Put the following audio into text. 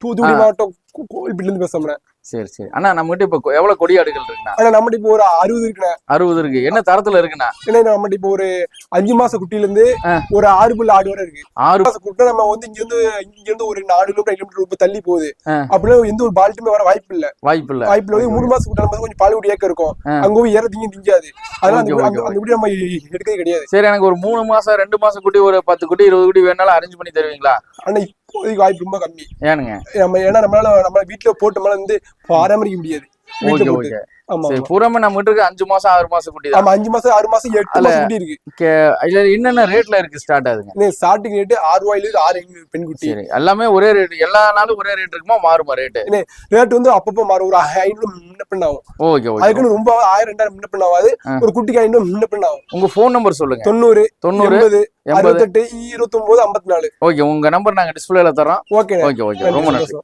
தூத்துக்குடி மாவட்டம் கோ- கோவில்பட்டில இருந்து பேசுறேன். சரி சரி. அண்ணா நம்மகிட்ட இப்ப எவ்வளவு கொடி ஆடுகள் இருக்குண்ணா? நம்மகிட்ட இப்போ ஒரு அறுபது இருக்குண்ணே. அறுபது இருக்கு. என்ன தரத்துல இருக்குண்ணா? ஏன்னா நம்மகிட்ட இப்போ ஒரு அஞ்சு மாச குட்டில இருந்து. ஒரு ஆறு புள்ள ஆடு வரை இருக்கு. ஆறு மாச குட்டி நம்ம வந்து இங்க இருந்து இங்க இருந்து ஒரு நாலு கிலோமீட்டர் கிலோமீட்டர் ரொம்ப தள்ளி போகுது. அப்படின்னா எந்த ஒரு பால்ட்டுமே வர வாய்ப்பு இல்ல. வாய்ப்பு இல்ல. வாய்ப்பு இல்ல மூணு மாசம் குட்டி நம்ம கொஞ்சம் பால் ஏக்க இருக்கும். அங்க போய் ஏற திங்க திங்காது அதனால அந்த குட்டி நம்ம எடுக்கவே கிடையாது. சரி எனக்கு ஒரு மூணு மாசம் ரெண்டு மாசம் குட்டி ஒரு பத்து குட்டி இருபது குட்டி வேணாலும் அரேஞ்ச் பண்ணி தருவீங்களா? ஆனா இப்போதைக்கு வாய்ப்பு ரொம்ப கம்மி. ஏனுங்க? நம்ம ஏன்னா நம்மளால நம்ம வீட்டுல போட்டோம்னா வந்து பராமரிக்க முடியாது. Okay okay. பூராமே நம்ம இருக்கு அஞ்சு மாசம் ஆறு மாசம் குட்டி ஆமா அஞ்சு மாசம் ஆறு மாசம் எட்டு. மாசம் குட்டி இருக்கு. இதுல என்னென்ன ரேட்ல இருக்கு ஸ்டார்ட் ஆகுதுங்க? ஸ்டார்டிங் ரேட்டு ஆறு ரூபாயில இருந்து ஆறு பெண் குட்டி எல்லாமே ஒரே ரேட் எல்லா நாளும் ஒரே ரேட் இருக்குமா மாறுமா ரேட்டு ரேட் வந்து அப்பப்போ மாறும். ஒரு ஐநூறு முன்ன ஆகும். ஓகே அதுக்குன்னு ரொம்ப ஆயிரம் ரெண்டாயிரம் முன்ன பின்ன ஆகாது. ஒரு குட்டிக்கு ஐநூறு முன்ன பின்ன ஆகும். உங்க ஃபோன் நம்பர் சொல்லுங்க. தொண்ணூறு தொண்ணூறு எண்பது அறுபத்தெட்டு இருபத்தி ஒன்பது ஐம்பத்தி நாலு. ஓகே உங்க நம்பர் நாங்க டிஸ்பிளேல தரோம் ஓகே ஓகே ஓகே ரொம்ப நன்றி.